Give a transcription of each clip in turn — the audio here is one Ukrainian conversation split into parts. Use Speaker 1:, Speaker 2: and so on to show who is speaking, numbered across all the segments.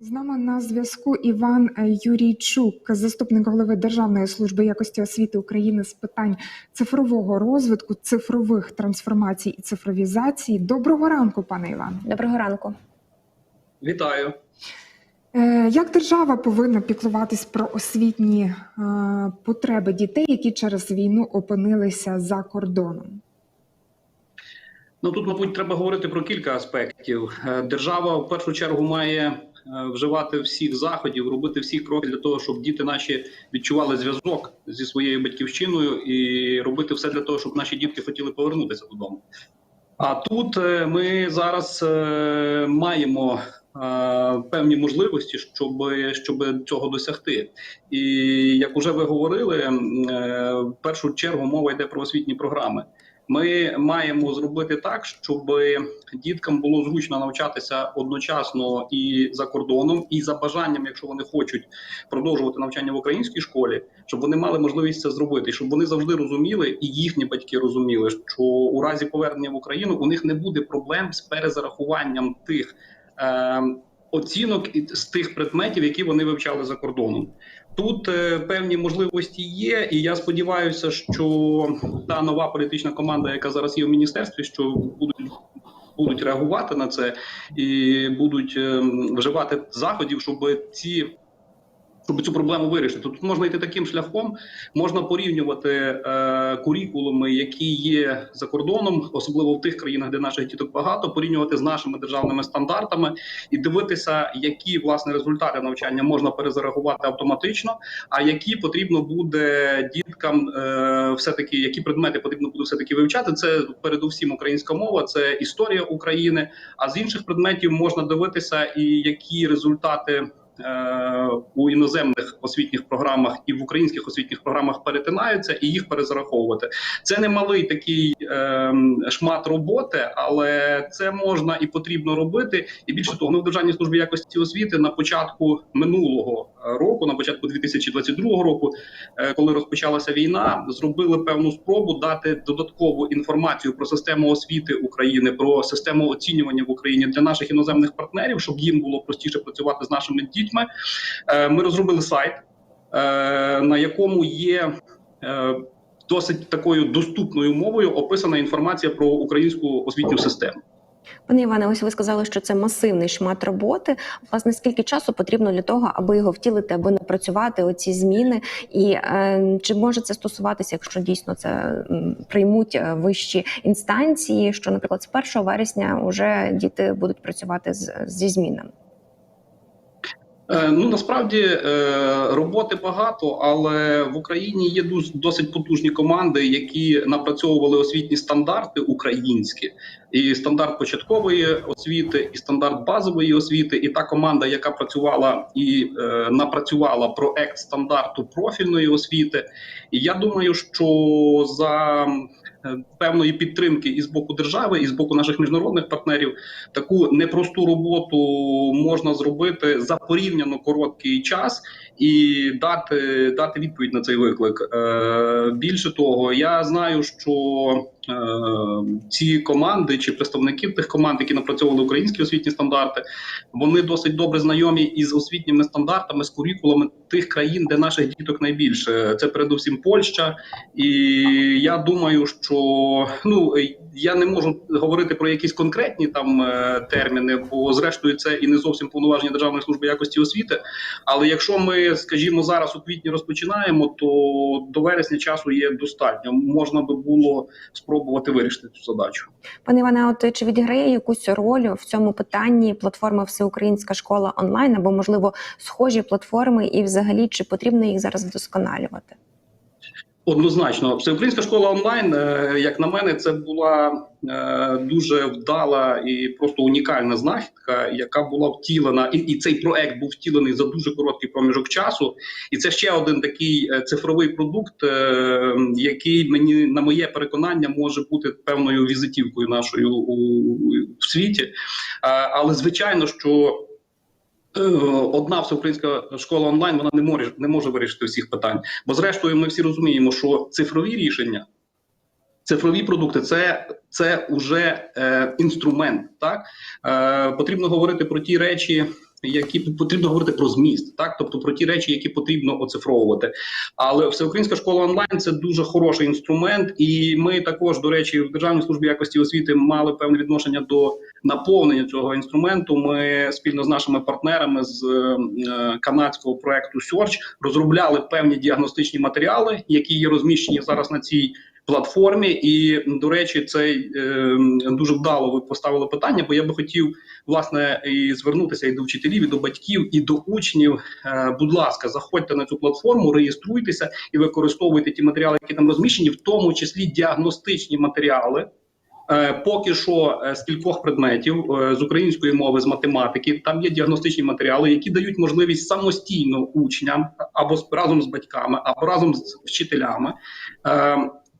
Speaker 1: З нами на зв'язку Іван е, Юрійчук, заступник голови Державної служби якості освіти України з питань цифрового розвитку, цифрових трансформацій і цифровізації. Доброго ранку, пане Іван.
Speaker 2: Доброго ранку.
Speaker 3: Вітаю.
Speaker 1: Е, Як держава повинна піклуватись про освітні е, потреби дітей, які через війну опинилися за кордоном?
Speaker 3: Ну тут, мабуть, треба говорити про кілька аспектів. Держава в першу чергу має вживати всіх заходів, робити всі кроки для того, щоб діти наші відчували зв'язок зі своєю батьківщиною, і робити все для того, щоб наші дітки хотіли повернутися додому. А тут е, ми зараз е, маємо е, певні можливості, щоб, щоб цього досягти. І як уже ви говорили, е, в першу чергу мова йде про освітні програми. Ми маємо зробити так, щоб діткам було зручно навчатися одночасно і за кордоном, і за бажанням, якщо вони хочуть продовжувати навчання в українській школі, щоб вони мали можливість це зробити, щоб вони завжди розуміли, і їхні батьки розуміли, що у разі повернення в Україну у них не буде проблем з перезарахуванням тих. Е, Оцінок з тих предметів, які вони вивчали за кордоном, тут е, певні можливості є, і я сподіваюся, що та нова політична команда, яка зараз є в міністерстві, що будуть будуть реагувати на це і будуть е, вживати заходів, щоб ці. Щоб цю проблему вирішити, тут можна йти таким шляхом, можна порівнювати е, курікулуми, які є за кордоном, особливо в тих країнах, де наших діток багато, порівнювати з нашими державними стандартами і дивитися, які власне результати навчання можна перезарахувати автоматично, а які потрібно буде діткам, е, все таки які предмети потрібно буде все таки вивчати. Це передусім українська мова, це історія України. А з інших предметів можна дивитися, і які результати. Е, У іноземних освітніх програмах і в українських освітніх програмах перетинаються і їх перезараховувати. Це не малий такий е, шмат роботи, але це можна і потрібно робити. І більше того, ми в державній службі якості освіти на початку минулого е, року, на початку 2022 року, е, коли розпочалася війна, зробили певну спробу дати додаткову інформацію про систему освіти України, про систему оцінювання в Україні для наших іноземних партнерів, щоб їм було простіше працювати з нашими дітьми. Е, Ми розробили сайт, е, на якому є. е, Досить такою доступною мовою описана інформація про українську освітню систему.
Speaker 2: Пане Іване, ось ви сказали, що це масивний шмат роботи. Власне, скільки часу потрібно для того, аби його втілити, аби напрацювати оці зміни? І е, чи може це стосуватися, якщо дійсно це приймуть вищі інстанції, що, наприклад, з 1 вересня вже діти будуть працювати з, зі змінами?
Speaker 3: Е, Ну насправді е, роботи багато, але в Україні є досить потужні команди, які напрацьовували освітні стандарти українські, і стандарт початкової освіти, і стандарт базової освіти. І та команда, яка працювала і е, напрацювала проект стандарту профільної освіти. І я думаю, що за певної підтримки і з боку держави, і з боку наших міжнародних партнерів таку непросту роботу можна зробити за порівняно короткий час і дати, дати відповідь на цей виклик. Е, більше того, я знаю, що е, ці команди чи представники тих команд, які напрацьовували українські освітні стандарти, вони досить добре знайомі із освітніми стандартами, з курікулами тих країн, де наших діток найбільше. Це передусім Польща, і я думаю, що ну я не можу говорити про якісь конкретні там е, терміни, бо зрештою це і не зовсім повноваження Державної служби якості освіти. Але якщо ми, скажімо, зараз у квітні розпочинаємо, то до вересня часу є достатньо. Можна би було спробувати вирішити цю задачу.
Speaker 2: Пане Іване, от чи відіграє якусь роль в цьому питанні платформа Всеукраїнська школа онлайн або можливо схожі платформи, і взагалі чи потрібно їх зараз вдосконалювати?
Speaker 3: Однозначно, всеукраїнська школа онлайн, е, як на мене, це була е, дуже вдала і просто унікальна знахідка, яка була втілена, і, цей проект був втілений за дуже короткий проміжок часу. І це ще один такий е, цифровий продукт, який мені на моє переконання може бути певною візитівкою нашою у, у світі. Е, але звичайно, що Одна всеукраїнська школа онлайн вона не може не може вирішити всіх питань. Бо зрештою, ми всі розуміємо, що цифрові рішення, цифрові продукти це, це вже е, інструмент. Так е, потрібно говорити про ті речі, які потрібно говорити про зміст, так тобто про ті речі, які потрібно оцифровувати. Але всеукраїнська школа онлайн це дуже хороший інструмент, і ми також, до речі, в Державній службі якості освіти мали певне відношення до наповнення цього інструменту. Ми спільно з нашими партнерами з е, канадського проекту Search розробляли певні діагностичні матеріали, які є розміщені зараз на цій платформі. І до речі, цей е, дуже вдало ви поставили питання, бо я би хотів власне і звернутися і до вчителів, і до батьків, і до учнів. Е, будь ласка, заходьте на цю платформу, реєструйтеся і використовуйте ті матеріали, які там розміщені, в тому числі діагностичні матеріали. Е, Поки що е, з кількох предметів е, з української мови, з математики, там є діагностичні матеріали, які дають можливість самостійно учням або разом з батьками, або разом з вчителями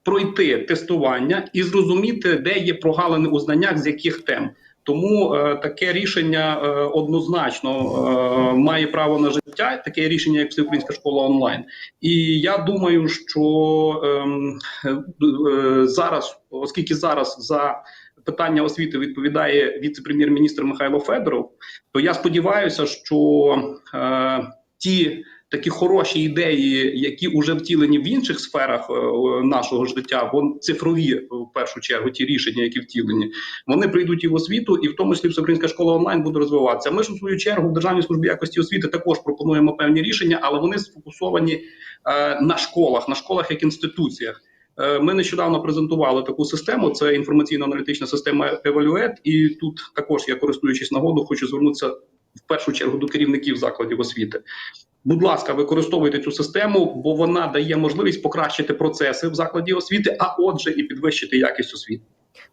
Speaker 3: пройти тестування і зрозуміти, де є прогалини у знаннях, з яких тем. Тому е, таке рішення е, однозначно е, має право на життя. Таке рішення, як Всеукраїнська школа онлайн. І я думаю, що е, е, зараз, оскільки зараз за питання освіти відповідає віце-прем'єр-міністр Михайло Федоров, то я сподіваюся, що е, ті такі хороші ідеї, які вже втілені в інших сферах е, нашого життя, вон цифрові е, в першу чергу, ті рішення, які втілені, вони прийдуть і в освіту, і в тому числі Всеукраїнська школа онлайн буде розвиватися. Ми ж у свою чергу в Державній службі якості освіти також пропонуємо певні рішення, але вони сфокусовані е, на школах, на школах як інституціях. Ми нещодавно презентували таку систему. Це інформаційно-аналітична система Evaluate, і тут також я користуючись нагоду, хочу звернутися в першу чергу до керівників закладів освіти. Будь ласка, використовуйте цю систему, бо вона дає можливість покращити процеси в закладі освіти, а отже, і підвищити якість освіти.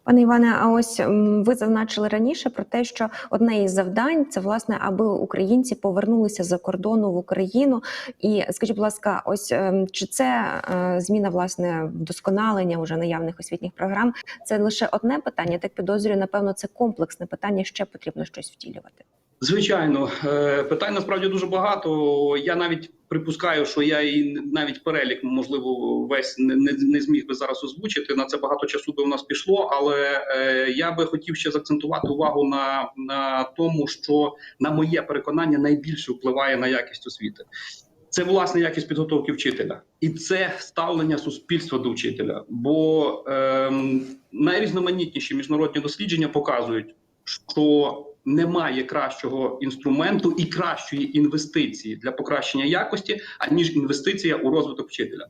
Speaker 2: Пане Іване, а ось ви зазначили раніше про те, що одне із завдань це власне, аби українці повернулися за кордону в Україну. І скажіть, будь ласка, ось ем, чи це е, зміна власне вдосконалення уже наявних освітніх програм? Це лише одне питання. Так підозрюю, напевно, це комплексне питання. Ще потрібно щось втілювати.
Speaker 3: Звичайно, е, питань насправді дуже багато. Я навіть припускаю, що я і навіть перелік, можливо, весь не, не, не зміг би зараз озвучити. На це багато часу би у нас пішло. Але е, я би хотів ще заакцентувати увагу на, на тому, що на моє переконання найбільше впливає на якість освіти. Це власне якість підготовки вчителя, і це ставлення суспільства до вчителя. Бо ем, найрізноманітніші міжнародні дослідження показують, що немає кращого інструменту і кращої інвестиції для покращення якості, аніж інвестиція у розвиток вчителя.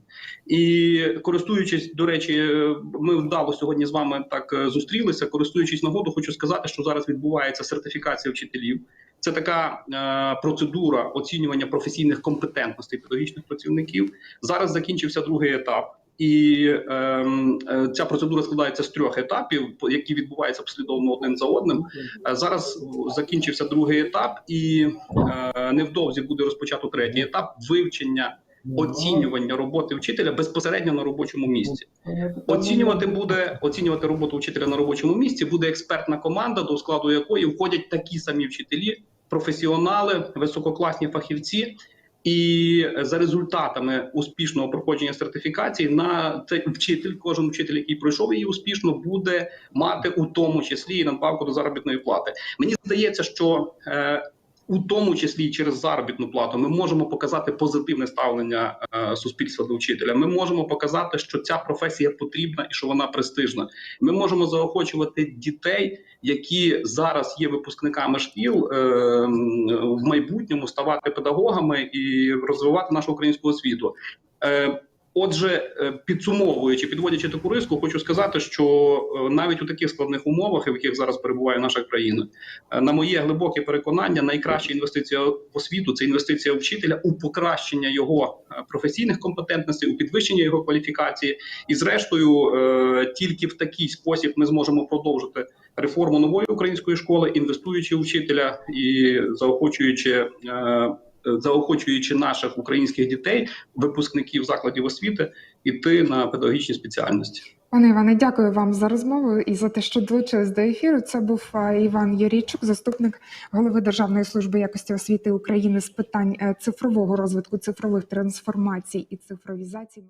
Speaker 3: І користуючись, до речі, е, ми вдало сьогодні з вами так е, зустрілися. Користуючись нагоду, хочу сказати, що зараз відбувається сертифікація вчителів. Це така е, процедура оцінювання професійних компетентностей педагогічних працівників. Зараз закінчився другий етап. І ем, е, ця процедура складається з трьох етапів, які відбуваються послідовно один за одним. Е, Зараз закінчився другий етап, і е, невдовзі буде розпочато третій етап вивчення оцінювання роботи вчителя безпосередньо на робочому місці. Оцінювати буде оцінювати роботу вчителя на робочому місці. Буде експертна команда, до складу якої входять такі самі вчителі, професіонали, висококласні фахівці. І за результатами успішного проходження сертифікації на цей вчитель, кожен вчитель, який пройшов її успішно, буде мати у тому числі і надбавку до заробітної плати. Мені здається, що е, у тому числі через заробітну плату ми можемо показати позитивне ставлення е, суспільства до вчителя. Ми можемо показати, що ця професія потрібна і що вона престижна. Ми можемо заохочувати дітей, які зараз є випускниками шкіл, е, в майбутньому ставати педагогами і розвивати нашу українську освіту. Отже, е, підсумовуючи, підводячи таку риску, хочу сказати, що е, навіть у таких складних умовах, в яких зараз перебуває наша країна, е, на моє глибоке переконання, найкраща інвестиція в освіту це інвестиція вчителя у покращення його професійних компетентностей, у підвищення його кваліфікації. І, зрештою, тільки в такий спосіб ми зможемо продовжити реформу нової української школи, інвестуючи в вчителя і заохочуючи. Заохочуючи наших українських дітей, випускників закладів освіти, іти на педагогічні спеціальності.
Speaker 1: Пане Іване, дякую вам за розмову і за те, що долучились до ефіру. Це був Іван Юрійчук, заступник голови Державної служби якості освіти України з питань е, цифрового розвитку, цифрових трансформацій і цифровізації.